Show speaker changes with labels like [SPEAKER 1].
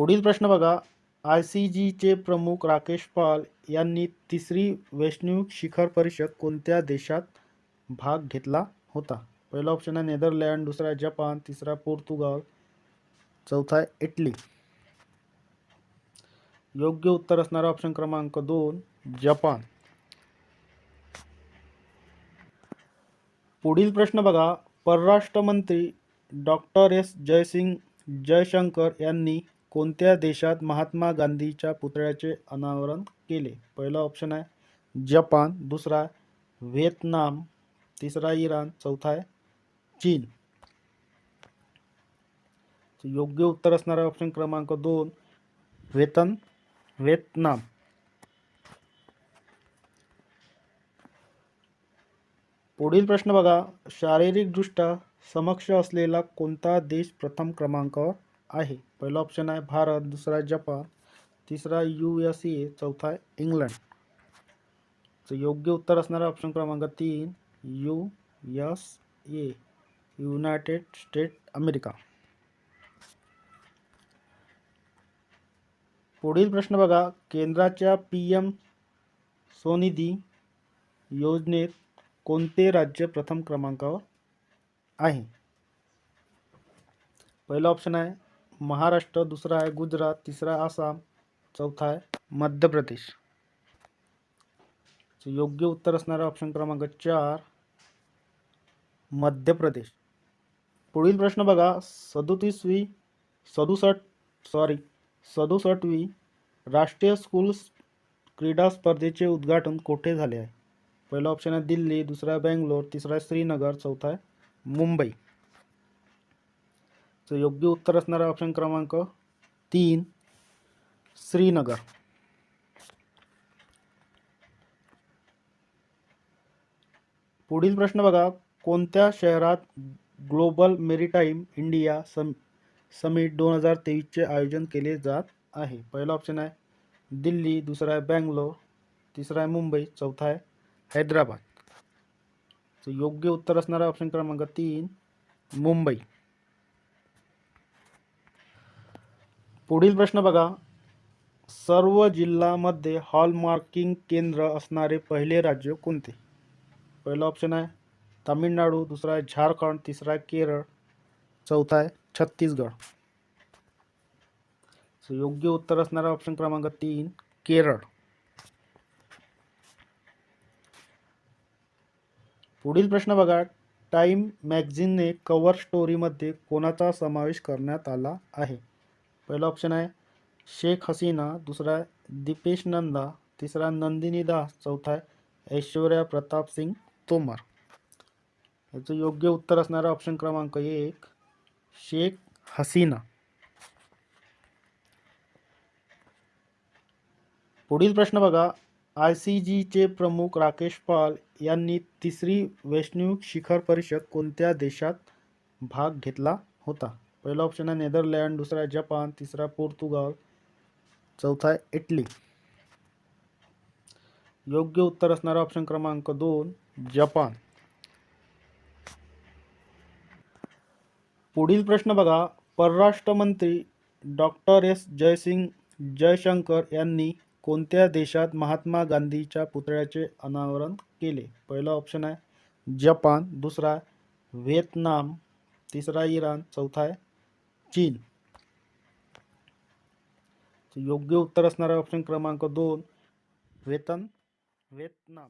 [SPEAKER 1] पुढील प्रश्न बघा. आय सी जीचे प्रमुख राकेश पाल यांनी तिसरी वैष्णविक शिखर परिषद कोणत्या देशात भाग घेतला होता? पहिला ऑप्शन आहे नेदरलँड दुसरा जपान तिसरा पोर्तुगाल चौथा आहे इटली. योग्य उत्तर असणारा ऑप्शन क्रमांक दोन जपान. पुढील प्रश्न बघा. परराष्ट्र मंत्री डॉक्टर एस जयसिंग जयशंकर यांनी कोणत्या देशात महात्मा गांधीच्या पुतळ्याचे अनावरण केले? पहिला ऑप्शन आहे जपान. दुसरा व्हिएतनाम. तिसरा इराण. चौथा आहे चीन. योग्य उत्तर असणारा ऑप्शन क्रमांक दोन वेतन व्हिएतनाम. पुढील प्रश्न बघा. शारीरिकदृष्ट्या समक्ष असलेला कोणता देश प्रथम क्रमांकावर आहे. पहिला ऑप्शन आहे भारत, दुसरा जपान, तिसरा यू एस ए चौथा आहे इंग्लंड. तर योग्य उत्तर ऑप्शन क्रमांक तीन U S A United State America पुढील प्रश्न बघा. केंद्राच्या पी एम योजनेत कोणते राज्य प्रथम क्रमांकावर आहे? पहिला ऑप्शन आहे महाराष्ट्र दुसरा आहे गुजरात तिसरा आसाम चौथा आहे मध्य प्रदेश. योग्य उत्तर असणारा ऑप्शन क्रमांक चार मध्य प्रदेश. पुढील प्रश्न बघा. सदोतीसवी सदुसष्ट सॉरी सदुसष्टवी राष्ट्रीय स्कूल क्रीडा स्पर्धेचे उद्घाटन कोठे झाले आहे? पहिला ऑप्शन आहे दिल्ली दुसरा आहे बेंगलोर तिसरा आहे श्रीनगर चौथा आहे मुंबई. तर योग्य उत्तर असणारा ऑप्शन क्रमांक तीन श्रीनगर. पुढील प्रश्न बघा कोणत्या शहरात Global Maritime India sum Summit दोन हजार तेवीसचे आयोजन केले जात आहे? पहिला ऑप्शन आहे दिल्ली दुसरा आहे बँगलोर तिसरा आहे मुंबई चौथा आहे हैदराबाद. योग्य उत्तर असणारा ऑप्शन क्रमांक तीन मुंबई. पुढील प्रश्न बघा. सर्व जिल्ह्यामध्ये हॉलमार्किंग केंद्र असणारे पहिले राज्य कोणते? पहिलं ऑप्शन आहे तामिळनाडू दुसरा आहे झारखंड तिसरा आहे केरळ चौथा आहे छत्तीसगड. योग्य उत्तर असणारा ऑप्शन क्रमांक तीन केरळ. पुढील प्रश्न बघा. टाइम मॅगझिनने कव्हर स्टोरीमध्ये कोणाचा समावेश करण्यात आला आहे? पहिला ऑप्शन है शेख हसीना, दुसरा आहे दीपेश नंदा, तीसरा नंदिनी दास, चौथा आहे ऐश्वर्या प्रताप सिंग तोमर। याचं योग्य उत्तर ऑप्शन क्रमांक एक, शेख हसीना. पुढील प्रश्न बघा. आय सी जीचे प्रमुख राकेश पाल यांनी तिसरी वैश्विक शिखर परिषद कोणत्या देशात भाग घेतला होता? पहिला ऑप्शन आहे नेदरलँड दुसरा आहे जपान तिसरा पोर्तुगाल चौथा आहे इटली. योग्य उत्तर असणारा ऑप्शन क्रमांक दोन जपान. पुढील प्रश्न बघा. परराष्ट्र मंत्री डॉक्टर एस जयसिंग जयशंकर यांनी कोणत्या देशात महात्मा गांधीच्या पुतळ्याचे अनावरण केले? पहिला ऑप्शन आहे जपान दुसरा व्हिएतनाम तिसरा इराण चौथा आहे चीन. योग्य उत्तर असणारा ऑप्शन क्रमांक दोन वेतन व्हिएतनाम